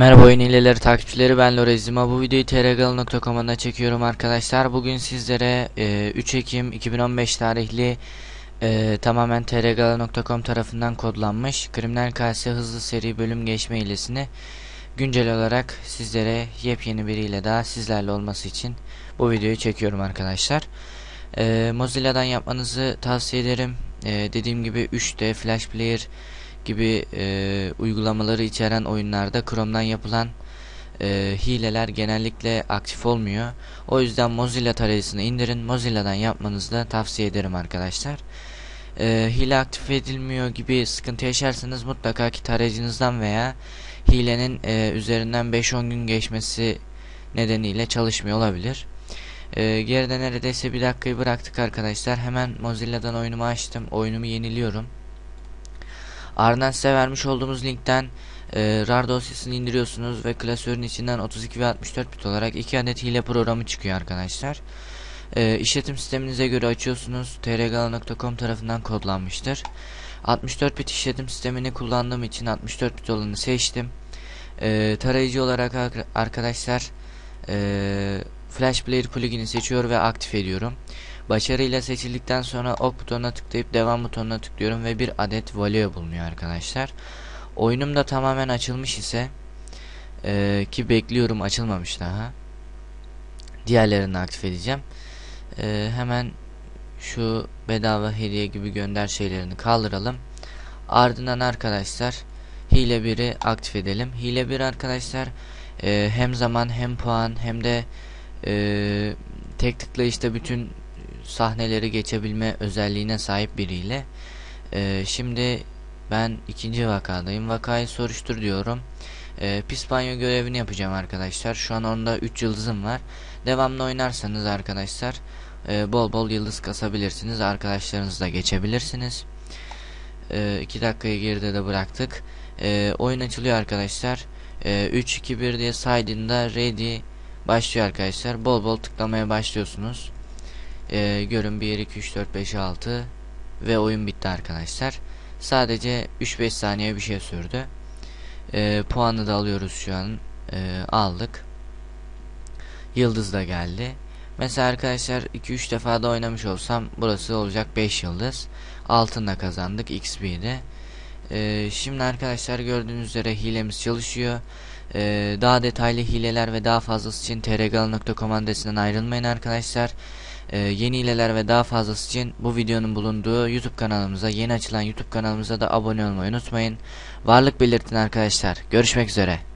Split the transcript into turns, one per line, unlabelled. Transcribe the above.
Merhaba oyun hileleri takipçileri ben Lorezima. Bu videoyu trgal.com'da çekiyorum arkadaşlar. Bugün sizlere e, 3 Ekim 2015 tarihli e, tamamen trgal.com tarafından kodlanmış kriminal kase hızlı seri bölüm geçme hilesini güncel olarak sizlere yepyeni biriyle daha sizlerle olması için bu videoyu çekiyorum arkadaşlar. E, Mozilla'dan yapmanızı tavsiye ederim. E, dediğim gibi 3D Flash Player gibi e, uygulamaları içeren oyunlarda Chrome'dan yapılan e, hileler genellikle aktif olmuyor. O yüzden Mozilla tarayıcısını indirin. Mozilla'dan yapmanızı da tavsiye ederim arkadaşlar. E, hile aktif edilmiyor gibi sıkıntı yaşarsanız mutlaka ki tarayıcınızdan veya hilenin e, üzerinden 5-10 gün geçmesi nedeniyle çalışmıyor olabilir. E, geride neredeyse bir dakikayı bıraktık arkadaşlar. Hemen Mozilla'dan oyunumu açtım. Oyunumu yeniliyorum. Ardından size vermiş olduğumuz linkten e, RAR dosyasını indiriyorsunuz ve klasörün içinden 32 ve 64 bit olarak 2 adet hile programı çıkıyor arkadaşlar. E, işletim sisteminize göre açıyorsunuz. trgala.com tarafından kodlanmıştır. 64 bit işletim sistemini kullandığım için 64 bit olanı seçtim. E, tarayıcı olarak arkadaşlar e, Flash Player plugin'i seçiyor ve aktif ediyorum. Başarıyla seçildikten sonra ok butonuna tıklayıp devam butonuna tıklıyorum ve bir adet value bulunuyor arkadaşlar. Oyunum da tamamen açılmış ise e, ki bekliyorum açılmamış daha. Diğerlerini aktif edeceğim. E, hemen şu bedava hediye gibi gönder şeylerini kaldıralım. Ardından arkadaşlar hile 1'i aktif edelim. Hile 1 arkadaşlar e, hem zaman hem puan hem de e, tek tıklayışta bütün sahneleri geçebilme özelliğine sahip biriyle. Ee, şimdi ben ikinci vakadayım. Vakayı soruştur diyorum. Ee, pis görevini yapacağım arkadaşlar. Şu an onda 3 yıldızım var. Devamlı oynarsanız arkadaşlar e, bol bol yıldız kasabilirsiniz. Arkadaşlarınızla geçebilirsiniz. 2 e, dakikayı geride de bıraktık. E, oyun açılıyor arkadaşlar. E, 3 2 1 diye saydığında ready başlıyor arkadaşlar. Bol bol tıklamaya başlıyorsunuz e, görün 1 2 3 4 5 6 ve oyun bitti arkadaşlar. Sadece 3-5 saniye bir şey sürdü. E, puanı da alıyoruz şu an. E, aldık. Yıldız da geldi. Mesela arkadaşlar 2-3 defa da oynamış olsam burası olacak 5 yıldız. Altında kazandık XP'de ee, şimdi arkadaşlar gördüğünüz üzere hilemiz çalışıyor. Ee, daha detaylı hileler ve daha fazlası için trgal.com adresinden ayrılmayın arkadaşlar. Ee, yeni hileler ve daha fazlası için bu videonun bulunduğu YouTube kanalımıza, yeni açılan YouTube kanalımıza da abone olmayı unutmayın. Varlık belirtin arkadaşlar. Görüşmek üzere.